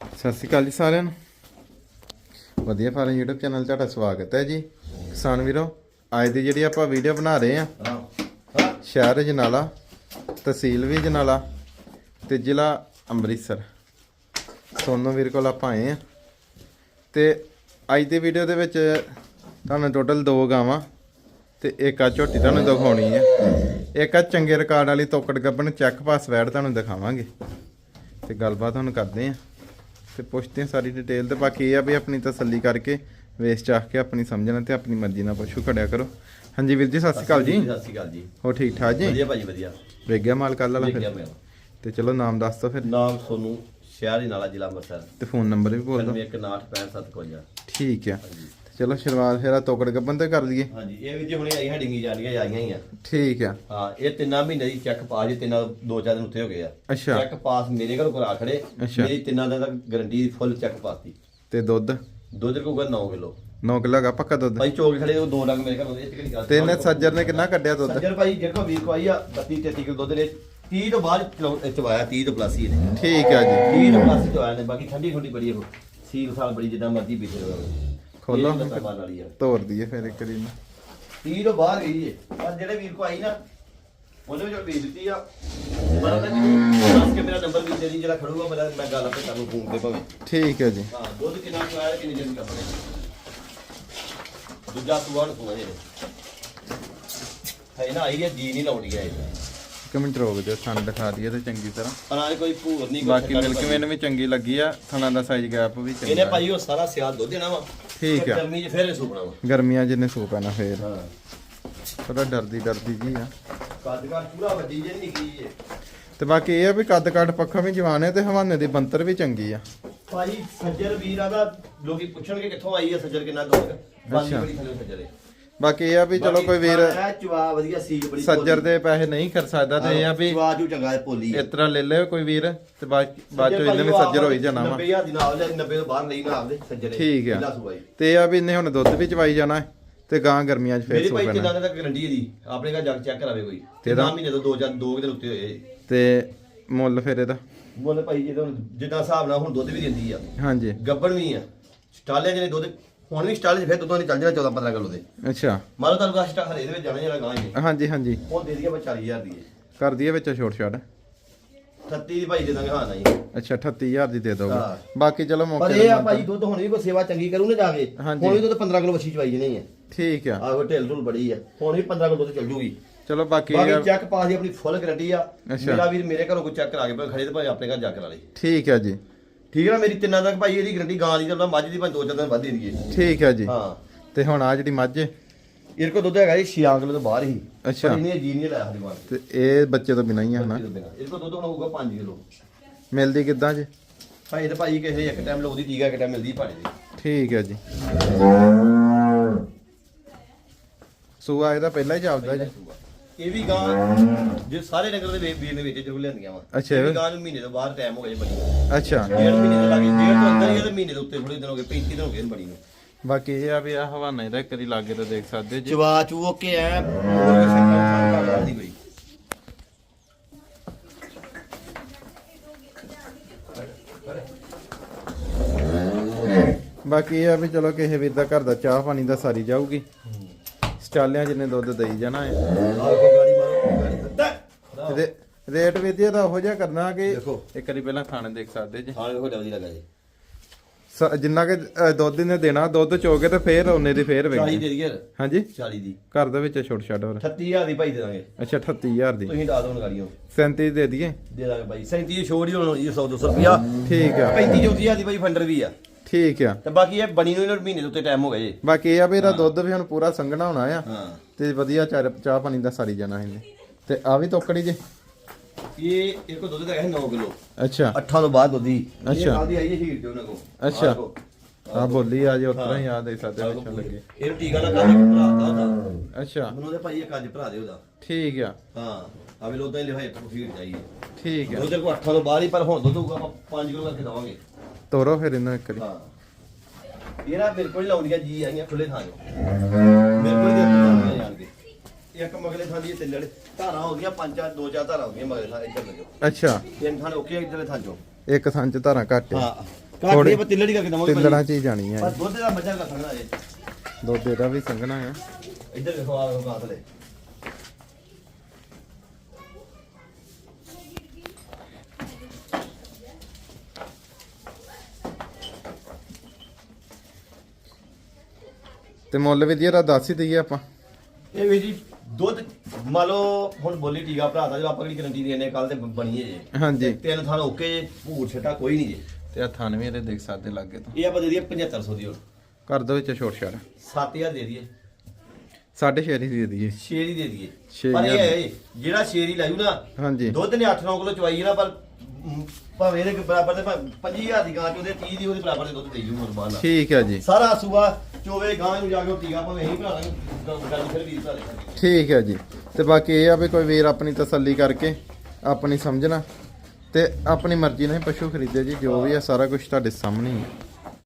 ਸਤਿ ਸ਼੍ਰੀ ਅਕਾਲ ਜੀ ਸਾਰਿਆਂ ਨੂੰ। ਵਧੀਆ ਫਾਰਮ YouTube ਚੈਨਲ 'ਤੇ ਤੁਹਾਡਾ ਸਵਾਗਤ ਹੈ ਜੀ। ਕਿਸਾਨ ਵੀਰੋ, ਅੱਜ ਦੀ ਜਿਹੜੀ ਆਪਾਂ ਵੀਡੀਓ ਬਣਾ ਰਹੇ ਆ ਸ਼ਹਿਰ ਜਨਾਲਾ, ਤਹਿਸੀਲ ਵੀ ਜਨਾਲਾ ਤੇ ਜ਼ਿਲ੍ਹਾ ਅੰਮ੍ਰਿਤਸਰ। ਸੋਨੋ ਵੀਰ ਕੋਲ ਆਪਾਂ ਆਏ ਆ ਤੇ ਅੱਜ ਦੀ ਵੀਡੀਓ ਦੇ ਵਿੱਚ ਤੁਹਾਨੂੰ ਟੋਟਲ ਦੋ ਗਾਵਾਂ ਤੇ ਇੱਕ ਆ ਝੋਟੀ ਤੁਹਾਨੂੰ ਦਿਖਾਉਣੀ ਹੈ। ਇੱਕ ਆ ਚੰਗੇ ਰਿਕਾਰਡ ਵਾਲੀ ਤੋਕੜ ਗੱਬਣ ਚੈੱਕ ਪਾਸ ਵੈੜ ਤੁਹਾਨੂੰ ਦਿਖਾਵਾਂਗੇ। ਤੇ ਗੱਲਬਾਤ ਤੁਹਾਨੂੰ ਕਰਦੇ ਆ ਤੇ ਪੁੱਛਦੇ ਆ ਸਾਰੀ ਡਿਟੇਲ ਤੇ। ਬਾਕੀ ਇਹ ਆ ਵੀ ਆਪਣੀ ਤਸੱਲੀ ਕਰਕੇ ਵੇਸ ਚਾਹ ਕੇ ਆਪਣੀ ਸਮਝਣਾ ਤੇ ਆਪਣੀ ਮਰਜ਼ੀ ਨਾਲ ਪਸ਼ੂ ਖੜਿਆ ਕਰੋ। ਹਾਂਜੀ ਵੀਰ ਜੀ ਸਤਿ ਸ਼੍ਰੀ ਅਕਾਲ ਜੀ। ਸਤਿ ਸ਼੍ਰੀ ਅਕਾਲ ਜੀ। ਹੋ ਠੀਕ ਠਾਕ ਜੀ? ਵਧੀਆ ਭਾਜੀ ਵਧੀਆ। ਵੇਗਿਆ ਮਾਲ ਕੱਲ ਵਾਲਾ ਦੇਖਿਆ ਫਿਰ ਤੇ ਚਲੋ ਨਾਮ ਦੱਸ ਦੋ ਫਿਰ। ਨਾਮ ਸੋਨੂੰ ਸ਼ਹਿਰ ਹੀ ਨਾਲਾ ਜ਼ਿਲ੍ਹਾ ਅੰਮ੍ਰਿਤਸਰ। ਤੇ ਫੋਨ ਨੰਬਰ ਵੀ ਬੋਲ ਦਿਓ। 916557 ਠੀਕ ਆ। ਤੇ ਚਲੋ ਸ਼ੁਰੂਆਤ ਫਿਰ ਆ ਤੋਕੜ ਗੱਬਨ ਤੇ ਕਰ ਲਈਏ। ਹਾਂਜੀ ਇਹ ਵੀ ਜੀ ਹੁਣੇ ਆਈ ਹਡਿੰਗੀ ਜਾਣੀਆਂ ਆਈਆਂ ਹੀ ਆ। ਠੀਕ ਆ। ਹਾਂ ਇਹ ਤਿੰਨਾਂ ਮਹੀਨੇ ਦੀ ਚੈੱਕ ਪਾਸ ਜੀ ਤਿੰਨਾਂ ਦੋ ਚਾਰ ਦਿਨ ਉੱਥੇ ਹੋ ਗਏ ਆ। ਅੱਛਾ। ਚੈੱਕ ਪਾਸ ਮੇਰੇ ਘਰੋਂ ਕਰਾ ਖੜੇ। ਮੇਰੀ ਤਿੰਨਾਂ ਦਾ ਗਾਰੰਟੀ ਫੁੱਲ ਚੈੱਕ ਪਾਸ ਦੀ ਤੇ ਦੁੱਧ? ਦੁੱਧ ਕੋਗਾ 9 ਕਿਲੋ। 9 ਕਿਲੋ ਹੈਗਾ ਪੱਕਾ ਦੁੱਧ? ਭਾਈ ਚੋਕ ਖੜੇ ਉਹ ਦੋ ਡੰਗ ਮੇਰੇ ਘਰੋਂ ਚ ਕਿਹੜੀ ਗੱਲ ਤੇ ਇਹਨੇ ਸੱਜਰ ਨੇ ਕਿੰਨਾ ਕੱਢਿਆ ਦੁੱਧ? ਸੱਜਰ ਭਾਈ ਦੇਖੋ ਵੀਰ ਕੋ ਆਈ ਆ 32 33 ਕਿਲੋ ਦੁੱਧ ਨੇ 30 ਤੋਂ ਬਾਅਦ ਚਲੋ ਇਹ ਚ ਆਇਆ 30 ਤੋਂ ਪਲੱਸ ਹੀ ਨੇ ਠੀਕ ਆ ਜੀ। 30 ਤੋਂ ਪਲੱਸ ਚ ਆਇਆ ਨੇ ਬਾਕੀ ਠੰਡੀ ਠੰਡੀ ਬੜੀ ਹੈ ਸੀਲ ਸਾਲ ਬੜੀ ਜਿੱਦਾਂ ਮਰਜ਼ੀ ਪੀਛੇ ਰਹੋ। ਖੋਲੋ। ਮਾਲ ਵਾਲੀ ਆ। ਤੋਰ ਦਈਏ ਫਿਰ ਇੱਕ ਵਾਰੀ ਨਾ 30 ਤੋਂ ਬਾਹਰ ਗਈ ਏ। ਪਰ ਜਿਹੜੇ ਵੀਰ ਕੋ ਆਈ ਨਾ ਉਹਦੇ ਵਿੱਚ ਵੇਚ ਦਿੱਤੀ ਆ। ਕਿ ਮੈਨੂੰ ਦੱਸ ਕੇ ਮੇਰਾ ਨੰਬਰ ਵੀ ਦੇ ਦੀ ਜਿਹੜਾ ਖੜੂਗਾ ਮੇਰਾ ਮੈਂ ਗੱਲ ਆਪੇ ਤੁਹਾਨੂੰ ਫੋਨ ਤੇ ਭਾਵੇਂ। ਠੀਕ ਹੈ ਜੀ। ਹਾਂ ਦੁੱਧ ਕਿੰਨਾ ਕੁ ਆਇਆ ਕਿੰਨੇ ਦਿਨ ਕਰਦੇ ਦੂਜਾ ਸੁਣਾ ਜੇ ਹੈ ਨਾ ਆਈ ਹੈ ਜੀ ਨਹੀਂ ਲਾਉਣੀ ਹੈ ਇੱਕ ਮਿੰਟ ਰੋਕ ਦਿਓ ਸਾਨੂੰ ਦਿਖਾ ਦਈਏ ਤੇ ਚੰਗੀ ਤਰ੍ਹਾਂ। ਅਨਾਜ ਕੋਈ ਭੂਰ ਨਹੀਂ ਕੋਈ ਬਾਕੀ ਮਿਲਕ। ਮੈਨੂੰ ਵੀ ਚੰਗੀ ਲੱਗੀ ਆ ਥਣਾ ਦਾ ਸਾਈਜ਼ ਗੈਪ ਵੀ ਇਹਨੇ ਚੰਗਾ ਭਾਈ ਉਹ ਸਾਰਾ ਸਿਆਲ ਦੁੱਧ ਦੇਣਾ ਵਾ। ਠੀਕ ਆ। ਗਰਮੀ 'ਚ ਫੇਰ ਸੁਪਣਾ ਵਾ। ਗਰਮੀਆਂ ਜਿੰਨੇ ਸੂ ਪੈਣਾ ਫੇਰ। ਹਾਂ। ਥੋੜਾ ਡਰਦੀ ਡਰਦੀ ਜੀ ਆ। ਕਾਦਗਾਰ ਪੂਰਾ ਵੱਡੀ ਜੇ ਨਹੀਂ ਨਿਕਲੀ ਏ। ਤੇ ਬਾਕੀ ਇਹ ਆ ਵੀ ਕੱਦ ਕੱਟ ਪੱਖਾ ਵੀ ਜਵਾਨ ਹੈ ਤੇ ਹਵਾਨੇ ਦੀ ਬੰਤਰ ਵੀ ਚੰਗੀ ਆ। ਭਾਈ ਸੱਜਰ ਵੀਰਾਂ ਦਾ ਲੋਕੀ ਪੁੱਛਣਗੇ ਕਿੱਥੋਂ ਆਈ ਹੈ ਸੱਜਰ ਕਿੰਨਾ ਬਾਕੀ ਅੱਛਾ। ਬੜੀ ਥੱਲੇ ਸੱਜਰ ਏ ਬਾਕੀ ਇਹ ਆ ਵੀ ਚਲੋ ਕੋਈ ਵੀਰ ਚਵਾ ਵਧੀਆ ਸੀਲ ਬੜੀ ਸੱਜਰ ਦੇ ਪੈਸੇ ਨਹੀਂ ਕਰ ਸਕਦਾ ਤੇ ਇਹ ਆ ਵੀ ਚਵਾ ਜੂ ਚੰਗਾ ਭੋਲੀ ਇਸ ਤਰ੍ਹਾਂ ਲੈ ਲਿਓ ਕੋਈ ਵੀਰ ਤੇ ਬਾਅਦ ਬਾਅਦ ਚ ਇਹਨੇ ਵੀ ਸੱਜਰ ਹੋਈ ਜਾਣਾ ਵਾ। 90000 ਦੀ ਨਾਲ ਲੈ 90 ਤੋਂ ਬਾਹਰ ਨਹੀਂ ਨਾ ਆਪਦੇ ਸੱਜਰ। ਠੀਕ ਆ। ਤੇ ਇਹ ਆ ਵੀ ਇਹਨੇ ਹੁਣ ਦੁੱਧ ਵੀ ਚਵਾਈ ਜਾਣਾ ਤੇ ਗਾਂ ਗਰਮੀਆਂ 'ਚ ਫੇਰ ਮੇਰੀ ਸੂ ਭਾਈ ਪੈਣਾ। ਕਿੰਨਾ ਦਾ ਗਰੰਟੀ ਹੈ ਦੀ ਆਪਣੇ ਘਰ ਜਾ ਕੇ ਚੈੱਕ ਕਰਾਵੇ ਕੋਈ। ਤੇ ਇਹਦਾ- ਤਿੰਨ ਮਹੀਨੇ ਤੋਂ ਦੋ ਜਾਂ ਦੋ ਕੁ ਦਿਨ ਉੱਤੇ ਹੋਏ ਤੇ ਮੁੱਲ ਫਿਰ ਇਹਦਾ? ਮੁੱਲ ਭਾਈ ਜਦੋਂ ਜਿੱਦਾਂ ਹਿਸਾਬ ਨਾਲ ਹੁਣ ਦੁੱਧ ਵੀ ਦਿੰਦੀ ਆ। ਹਾਂਜੀ। ਗੱਬਣ ਵੀ ਆ। ਸਟਾਲੇ ਜਿਹਨੇ ਦੁੱਧ ਹੁਣ ਵੀ ਸਟਾਲੇ 'ਚ ਫਿਰ ਦੁੱਧਾਂ ਨਹੀਂ ਚੱਲ ਜਾਣਾ 14 15 ਕਿਲੋ ਦੇ। ਅੱਛਾ। ਮੰਨ ਲਓ ਤੁਹਾਨੂੰ ਕਾ ਹਰੇ ਦੇ ਵਿੱਚ ਜਾਣਾ ਜਿਹੜਾ ਗਾਂ ਹੀ ਹਾਂਜੀ ਹਾਂਜੀ। ਉਹ ਦੇ ਦਈਏ ਆਪਾਂ 40000 ਦੀ ਕਰ ਦਈਏ ਵਿੱਚ ਛੋਟ ਛਾੜ 38 ਦੀ ਭਾਈ ਦੇ ਦਾਂਗੇ ਹਾਂ ਨਹੀਂ। ਅੱਛਾ 38000 ਦੀ ਦੇ ਦੋਗੇ। ਬਾਕੀ ਚਲੋ ਪਰ ਮੌਕੇ ਇਹ ਆ ਭਾਈ ਦੁੱਧ ਹੁਣ ਵੀ ਕੋਈ ਸੇਵਾ ਚੰਗੀ ਕਰੂ ਨਾ ਜਾ ਕੇ ਹਾਂਜੀ। ਹੁਣ ਵੀ ਦੁੱਧ 15 ਕਿਲੋ ਵੱਛੀ ਚਵਾਈ ਜਣੀ ਹੈ। ਠੀਕ ਆ। ਆਹ ਢਿੱਲ ਢੁੱਲ ਬੜੀ ਆ। ਹੁਣ ਵੀ 15 ਕਿਲੋ ਦੁੱਧ ਚੱਲ ਜੂਗੀ। ਚਲੋ ਬਾਕੀ ਬਾਕੀ ਚੈੱਕ ਪਾਸ ਦੀ ਆਪਣੀ ਫੁੱਲ ਗਾਰੰਟੀ ਆ। ਅੱਛਾ। ਮੇਰਾ ਵੀਰ ਮੇਰੇ ਘਰੋਂ ਕੋਈ ਚੈੱਕ ਕਰਾ ਕੇ ਭਾਵੇਂ ਖੜੇ ਤੇ ਭਾਵੇਂ ਆਪਣੇ ਘਰ ਜਾ ਕੇ ਲਾ ਲੇ। ਠੀਕ ਹੈ ਜੀ। ਠੀਕ ਹੈ ਨਾ ਮੇਰੀ ਤਿੰਨਾਂ ਤੱਕ ਭਾਈ ਇਹਦੀ ਗਾਰੰਟੀ ਗਾਂ ਦੀ ਤਾਂ ਮੱਝ ਦੀ ਭਾਵੇਂ ਦੋ ਚਾਰ ਦਿਨ ਵੱਧ ਦੇ ਦਈਏ। ਠੀਕ ਹੈ ਜੀ। ਹਾਂ। ਤੇ ਹੁਣ ਆ ਜਿਹੜੀ ਮੱਝ ਹੈ, ਇਹਦੇ ਕੋਲ ਦੁੱਧ ਹੈਗਾ ਜੀ 6 ਕਿਲੋ ਤੋਂ ਬਾਹਰ ਹੀ। ਅੱਛਾ। ਇਹਨੇ ਜੀ ਨਹੀਂ ਲਾਇਆ ਹਰੀ ਮਾਰ। ਤੇ ਇਹ ਬੱਚੇ ਤੋਂ ਬਿਨਾਂ ਹੀ ਆ ਹਨਾ? ਇਹਦੇ ਕੋਲ ਦੁੱਧ ਹੁਣ ਹੋਊਗਾ 5 ਕਿਲੋ। ਮਿਲਦੀ ਕਿੱਦਾਂ ਜੀ? ਭਾਈ ਤੇ ਭਾਈ ਕਿਸੇ ਇੱਕ ਟਾਈਮ ਲਾਉਂਦੀ ਟੀਕਾ ਇੱਕ ਟਾਈਮ ਮਿਲਦੀ ਭਾੜੇ ਦੀ। ਠੀਕ ਹੈ ਜੀ। ਸੂਆ ਇਹਦਾ ਪਹਿਲਾਂ ਹੀ ਜਾਪਦਾ ਜੀ। ਇਹ ਵੀ ਗਾਂ ਜੇ ਸਾਰੇ ਨਗਰ ਦੇ ਵੀਰ ਨੇ ਵਿੱਚ ਜ਼ਰੂਰ ਲਿਆਂਦੀਆਂ ਵਾ। ਅੱਛਾ। ਗਾਂ ਨੂੰ ਮਹੀਨੇ ਤੋਂ ਬਾਹਰ ਟਾਈਮ ਹੋ ਗਿਆ ਜੀ ਬਣੀ ਅੱਛਾ। ਡੇਢ ਮਹੀਨੇ ਦੇ ਲਾਗੇ ਡੇਢ ਤੋਂ ਅੰਦਰ ਹੀ ਆ ਤੇ ਮਹੀਨੇ ਦੇ ਉੱਤੇ ਥੋੜੇ ਦਿਨ ਹੋ ਗਏ 35 ਦਿਨ ਹੋ ਗਏ ਇਹਨੂੰ ਬਣੀ ਨੂੰ। ਬਾਕੀ ਇਹ ਆ ਵੀ ਆ ਹਵਾਨਾ ਇਹਦਾ ਇੱਕ ਵਾਰੀ ਲਾਗੇ ਤੋਂ ਦੇਖ ਸਕਦੇ ਜੀ। ਚਵਾ ਚੂ ਕੇ ਐ। ਹੋਰ ਕਿਸੇ ਕੰਮ ਕਰਦੀ ਕੋਈ। ਬਾਕੀ ਇਹ ਆ ਵੀ ਚਲੋ ਕਿਸੇ ਵੀਰ ਦਾ ਘਰ ਦਾ ਚਾਹ ਪਾਣੀ ਦਾ ਸਾਰੀ ਜਾਊਗੀ। ਸਟਾਲਿਆਂ ਜਿੰਨੇ ਦੁੱਧ ਦੇਈ ਜਾਣਾ ਹੈ ਰੇਟ ਵੀ ਇਹਦਾ ਉਹੋ ਜਿਹਾ ਕਰਨਾ ਕਿ ਦੇਖੋ। ਇੱਕ ਵਾਰੀ ਪਹਿਲਾਂ ਖਾਣੇ ਦੇਖ ਸਕਦੇ ਜੀ। ਹਾਂ ਦੇਖੋ ਡਬਲੀ ਲੱਗਾ ਜੀ। ਸ- ਜਿੰਨਾ ਕਿ ਅ, ਦੁੱਧ ਨੇ ਦੇਣਾ ਦੁੱਧ ਚੋਗੇ ਤੇ ਫੇਰ ਉਹਨੇ ਦੀ ਫੇਰ 40 ਵੇਚਣੀ ਦੇ ਦਈਏ। ਹਾਂਜੀ? 40 ਦੀ। ਘਰ ਦੇ ਵਿੱਚ ਛੋਟ ਛੱਡ ਹੋਰ। 38000 ਦੀ ਭਾਈ ਦੇ ਦਾਂਗੇ। ਅੱਛਾ 38000 ਦੀ। ਤੁਸੀਂ ਡਾ ਦੋ ਗਾੜੀਆਂ 37 ਦੇ ਦਈਏ। ਦੇ ਦਾਂਗੇ ਭਾਈ। 37 ਛੋੜ ਹੀ ਹੋਣੀ 100 200 ਰੁਪਿਆ ਠੀਕ ਆ। 35 ਚੌਥੀ ਦੀ ਭਾਈ ਫੰਡਰ ਵੀ ਆ। ਠੀਕ ਆ। ਤੇ ਬਾਕੀ ਇਹ ਬਣੀ ਨੂੰ ਇਹਨਾਂ ਮਹੀਨੇ ਦੇ ਉੱਤੇ ਟਾਈਮ ਹੋ ਗਿਆ ਜੀ। ਬਾਕੀ ਇਹ ਆ ਵੀ ਇਹਦਾ ਦੁੱਧ ਵੀ ਹੁਣ ਪੂਰਾ ਸੰਘਣਾ ਹੋਣਾ ਆ। ਹਾਂ। ਤੇ ਵਧੀਆ ਚਾਹ ਚਾਹ ਪਾਣੀ ਦਾ ਸਾਰੀ ਜਾਣਾ ਇਹਨੇ। ਤੇ ਆ ਵੀ ਤੋਕੜੀ ਜੇ। ਇਹ ਇੱਕ ਦੁੱਧ ਦਾ ਹੈ 9 ਕਿਲੋ। ਅੱਛਾ। 8 ਤੋਂ ਬਾਅਦ ਦੁੱਧੀ ਅੱਛਾ। ਇਹ ਕੱਲ੍ਹ ਦੀ ਆਈ ਹੈ ਹੀਰ ਤੇ ਉਹਨਾਂ ਕੋ ਅੱਛਾ। ਆ ਬੋਲੀ ਆ ਜੇ ਉਤਰਾ ਹੀ ਆ ਦੇ ਸਕਦੇ ਵਿੱਚ ਲੱਗੇ। ਇਹ ਟੀਕਾ ਨਾ ਕਰ ਭਰਾ ਦਾ ਉਹਦਾ। ਅੱਛਾ। ਮੈਨੂੰ ਉਹਦੇ ਭਾਈ ਇੱਕ ਅੱਜ ਭਰਾ ਦੇ ਉਹਦਾ। ਠੀਕ ਆ। ਹਾਂ। ਆਵੇ ਲੋਦਾਂ ਹੀ ਲਿਖਾਈ ਇੱਕ ਫੀਡ ਚਾਹੀਏ ਠੀਕ ਆ। ਉਹਦੇ ਕੋ 8 ਤੋਂ ਬਾਅਦ ਹੀ ਪਰ ਹੁਣ ਦੁੱਧ ਹੋਊਗਾ ਆਪਾਂ 5 ਕਿਲੋ ਕਰਕੇ ਦਵਾਂਗੇ। ਤੋਰੋ ਫਿਰ ਇਹਨੂੰ ਇੱਕ ਵਾਰੀ। ਹਾਂ। ਇਹ ਨਾ ਮੇਰੇ ਕੋਲ ਹੀ ਲਾਉਂਦੀਆਂ ਜੀ ਆਈਆਂ ਖੁੱਲੇ ਥਾਂ ਚੋਂ। ਮੇਰੇ ਕੋਲ ਹੀ ਲਾਉਂਦੀਆਂ ਜਾਣ ਕੇ। ਇੱਕ ਮਗਲੇ ਥਾਂ ਦੀ ਤਿੰਨ ਜਿਹੜੇ ਧਾਰਾਂ ਹੋ ਗਈਆਂ ਪੰਜ ਚਾਰ ਦੋ ਚਾਰ ਧਾਰਾਂ ਹੋ ਗਈਆਂ ਮਗਲੇ ਥਾਂ ਇੱਧਰ ਲੱਗੋ ਅੱਛਾ। ਤਿੰਨ ਥਾਂ ਓਕੇ ਇੱਧਰਲੇ ਥਾਂ ਚੋਂ। ਇੱਕ ਥਾਂ ਚ ਧਾਰਾਂ ਘੱਟ। ਹਾਂ। ਥੋੜੀ- ਨਹੀਂ ਪਤਿੱਲੜੀ ਕਰਕੇ ਦਵਾਂਗੇ ਤਿੱਲੜਾਂ ਚ ਹੀ ਜਾਣੀ ਪਰ ਆ ਦੁੱਧ ਦਾ ਮੱਝਾਂ ਦਾ ਸੰਗਣਾ ਜੇ ਦੁੱਧ ਇਹਦਾ ਵੀ ਸੰਘਣਾ ਆ। ਇੱਧਰ ਵੇਖੋ ਆ ਵੇਖੋ ਤੇ ਮੁੱਲ ਵੀ ਦੀ ਇਹਦਾ ਦੱਸ ਹੀ ਦਈਏ ਆਪਾਂ। ਇਹ ਵੀ ਜੀ ਦੁੱਧ ਮੰਨ ਲਓ ਹੁਣ ਬੋਲੀ ਟੀਕਾ ਭਰਾ ਦਾ ਜੋ ਆਪਾਂ ਕਿਹੜੀ ਗਰੰਟੀ ਦੇਣੇ ਕੱਲ ਤੇ ਬਣੀ ਹੈ ਜੇ। ਹਾਂਜੀ। ਤਿੰਨ ਥਾਂ ਓਕੇ ਜੇ ਭੂਰ ਛਟਾ ਕੋਈ ਨਹੀਂ ਜੇ। ਤੇ ਆ ਥਣ ਵੀ ਇਹਦੇ ਦੇਖ ਸਕਦੇ ਲੱਗੇ ਤੋਂ। ਇਹ ਆਪਾਂ ਦੇ ਦਈਏ 7500 ਦੀ ਹੁਣ ਕਰ ਦੋ ਵਿੱਚ ਛੋਟ ਛਾੜ 7000 ਦੇ ਦਈਏ। ਸਾਢੇ ਛੇ ਹੀ ਦੇ ਦਈਏ। ਸ਼ੇਰ ਹੀ ਦੇ ਦਈਏ। ਪਰ ਇਹ ਹਜ਼ਾਰ। ਹੈ ਜਿਹੜਾ ਸ਼ੇਰ ਹੀ ਲਾਇਓ ਨਾ ਹਾਂਜੀ। ਦੁੱਧ ਨੇ 8-9 ਕਿਲੋ ਚਵਾਈ ਹੈ ਨਾ ਪਰ ਭਾਵੇਂ ਇਹਦੇ ਬਰਾਬਰ ਦੇ 25000 ਦੀ ਗਾਂ ਚ ਉਹਦੇ 30 ਦੀ ਉਹਦੇ ਬਰਾਬਰ ਦੇ ਦੁੱਧ ਦੇਈ ਜੂ ਮੁਰਬਾਨ ਨਾਲ ਠੀਕ ਹੈ ਜੀ। ਸਾਰਾ ਸੂਆ ਚੋਵੇ ਗਾਂ ਨੂੰ ਜਾ ਕੇ ਉਹ ਟੀਕਾ ਭਾਵੇਂ ਇਹੀ ਭਰਾ ਲਾਂਗੇ ਗੱਲ ਫਿਰ ਵੀਰ ਭਰਾ ਦੇ ਠੀਕ ਹੈ ਜੀ। ਤੇ ਬਾਕੀ ਇਹ ਆ ਵੀ ਕੋਈ ਵੀਰ ਆਪਣੀ ਤਸੱਲੀ ਕਰਕੇ ਆਪਣੀ ਸਮਝਣਾ ਤੇ ਆਪਣੀ ਮਰਜ਼ੀ ਨਾਲ ਹੀ ਪਸ਼ੂ ਖਰੀਦੇ ਜੀ ਜੋ ਵੀ ਆ ਸਾਰਾ ਕੁਝ ਤੁਹਾਡੇ ਸਾਹਮਣੇ ਹੀ ਹੈ